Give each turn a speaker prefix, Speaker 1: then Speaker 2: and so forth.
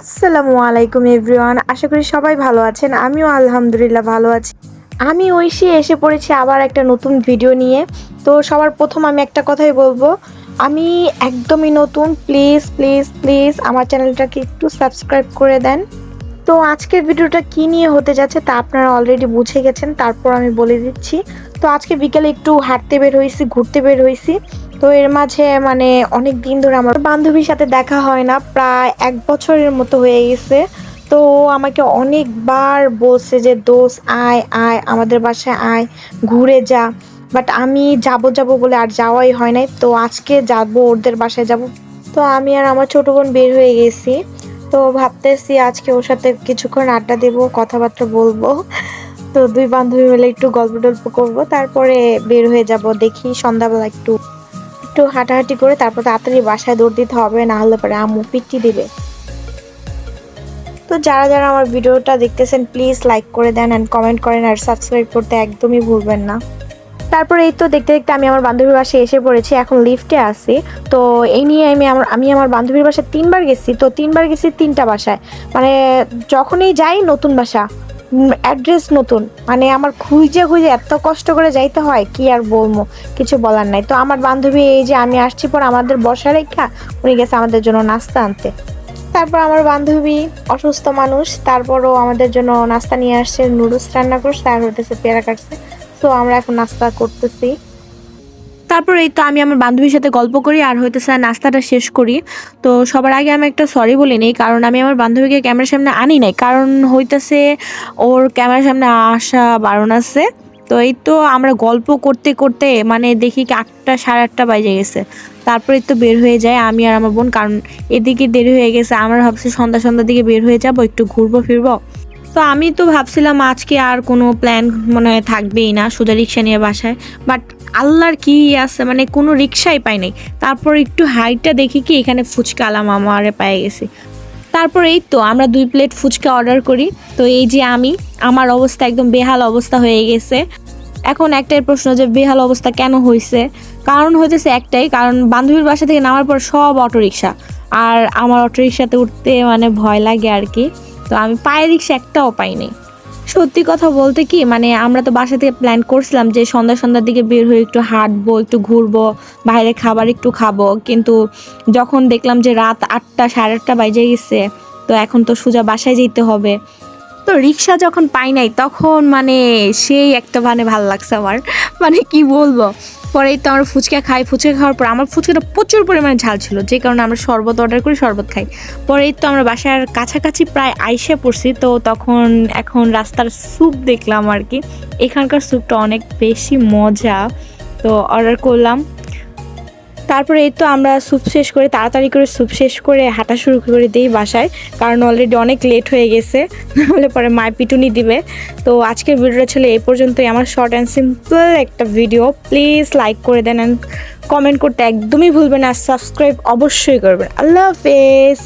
Speaker 1: আসসালামু আলাইকুম এভরিওয়ান, আশা করি সবাই ভালো আছেন, আমিও আলহামদুলিল্লাহ ভালো আছি। আমি ঐশী, এসে পড়েছি আবার একটা নতুন ভিডিও নিয়ে। তো সবার প্রথম আমি একটা কথাই বলব, আমি একদমই নতুন, প্লিজ প্লিজ প্লিজ আমার চ্যানেলটাকে একটু সাবস্ক্রাইব করে দেন। তো আজকের ভিডিওটা কি নিয়ে হতে যাচ্ছে তা আপনারা অলরেডি বুঝে গেছেন, তারপর আমি বলে দিচ্ছি। তো আজকে বিকেলে একটু হাঁটতে বের হয়েছি, ঘুরতে বের হয়েছি। তো এর মাঝে মানে অনেক দিন ধরে আমার বান্ধবীর সাথে দেখা হয় না, প্রায় এক বছরের মতো হয়ে গেছে। তো আমাকে অনেকবার বলছে যে দোষ আয় আয়, আমাদের বাসায় আয়, ঘুরে যা। বাট আমি যাব যাব বলে আর যাওয়াই হয় নাই। তো আজকে যাব, ওদের বাসায় যাব। তো আমি আর আমার ছোট বোন বের হয়ে গেছি। তো ভাবতেছি আজকে ওর সাথে কিছুক্ষণ আড্ডা দেবো, কথাবার্তা বলব। তো দুই বান্ধবী মিলে একটু গল্প টল্প করব। তারপরে বের হয়ে যাব, দেখি সন্ধ্যাবেলা একটু একটু হাঁটাহাঁটি করে তারপর তাড়াতাড়ি বাসায় দৌড় দিতে হবে, না হলে পরে আম্মু পিটি দিবে। তো যারা যারা আমার ভিডিওটা দেখতেছেন প্লিজ লাইক করে দেন অ্যান্ড কমেন্ট করেন আর সাবস্ক্রাইব করতে একদমই ভুলবেন না। তারপরে এই তো দেখতে দেখতে আমি আমার বান্ধবীর বাসায় এসে পড়েছি, এখন লিফটে আছি। তো এই নিয়ে আমি আমার আমি আমার বান্ধবীর বাসায় তিনবার গেছি, তো তিনবার গেছি তিনটা বাসায়। মানে যখনই যাই নতুন বাসা অ্যাড্রেস নতুন। মানে আমার খুঁজে খুঁজে এত কষ্ট করে যাইতে হয়, কি আর বলব? কিছু বলার নাই। তো আমার বান্ধবী এই যে আমি আসছি পর আমাদের বসা রেখা, উনি গেছে আমাদের জন্য নাস্তা আনতে। তারপর আমার বান্ধবী অসুস্থ মানুষ, তারপরও আমাদের জন্য নাস্তা নিয়ে আসছে, নুডলস রান্না করছে, আর হতেছে পেয়ারা কাটছে। তো আমরা এখন নাস্তা করতেছি। তারপর এই তো আমি আমার বান্ধবীর সাথে গল্প করি, আর হইতেছে নাস্তাটা শেষ করি। তো সবার আগে আমি একটা সরি বলি নেই, কারণ আমি আমার বান্ধবীকে ক্যামেরার সামনে আনি নাই। কারণ হইতেছে ওর ক্যামেরার সামনে আসা বারণ আছে। তো এই তো আমরা গল্প করতে করতে মানে দেখি কি আটটা, সাড়ে আটটা বাজে গেছে। তারপরে তো বের হয়ে যায় আমি আর আমার বোন, কারণ এদিকে দেরি হয়ে গেছে, আমরা ভাবছি সন্ধ্যা সন্ধ্যার দিকে বের হয়ে যাব, একটু ঘুরবো, ফিরবো। তো আমি তো ভাবছিলাম আজকে আর কোনো প্ল্যান মনে হয় থাকবেই না, সোজা রিক্সা নিয়ে বাসায়। বাট আল্লাহর কি আছে মানে কোনো রিক্সাই পাই নাই। তারপর একটু হাইটটা দেখি কি, এখানে ফুচকা আলাম আমারে পায়ে গেছি। তারপর এই তো আমরা দুই প্লেট ফুচকা অর্ডার করি। তো এই যে আমি, আমার অবস্থা একদম বেহাল অবস্থা হয়ে গেছে। এখন একটাই প্রশ্ন যে বেহাল অবস্থা কেন হয়েছে কারণ হইতেছে একটাই, কারণ বান্ধবীর বাসা থেকে নামার পর সব অটোরিকশা। আর আমার অটোরিকশাতে উঠতে মানে ভয় লাগে আর কি। তো আমি পায়ে রিক্সা একটাও পাইনি সত্যি কথা বলতে কি মানে আমরা তো বাসা থেকে প্ল্যান করছিলাম যে সন্ধ্যা সন্ধ্যার দিকে বের হয়ে একটু হাঁটবো, একটু ঘুরবো, বাইরে খাবার একটু খাব। কিন্তু যখন দেখলাম যে রাত আটটা, সাড়ে আটটা বাজে গেছে, তো এখন তো সোজা বাসায় যেতে হবে। তো রিক্সা যখন পাই নাই, তখন মানে সেই একটা মানে ভালো লাগছে আমার। মানে কি বলব? পরেই তো আমরা ফুচকা খাই। ফুচকা খাওয়ার পর আমার ফুচকাটা প্রচুর পরিমাণে ঝাল ছিল। যে কারণে আমরা শরবত অর্ডার করি, শরবত খাই। পরেই তো আমরা বাসার কাছাকাছি প্রায় আইসে পড়ছি। তো তখন এখন রাস্তার স্যুপ দেখলাম আর কি। এখানকার স্যুপটা অনেক বেশি মজা। তো অর্ডার করলাম। তারপরে এই তো আমরা স্যুপ শেষ করে, তাড়াতাড়ি করে স্যুপ শেষ করে হাঁটা শুরু করে দিই বাসায়, কারণ অলরেডি অনেক লেট হয়ে গেছে, নাহলে পরে মায় পিটুনি দিবে। তো আজকের ভিডিওটা ছিল এই পর্যন্তই, আমার শর্ট অ্যান্ড সিম্পল একটা ভিডিও প্লিজ লাইক করে দেন অ্যান্ড কমেন্ট করতে একদমই ভুলবেন আর সাবস্ক্রাইব অবশ্যই করবেন। আল্লাহ হাফেজ!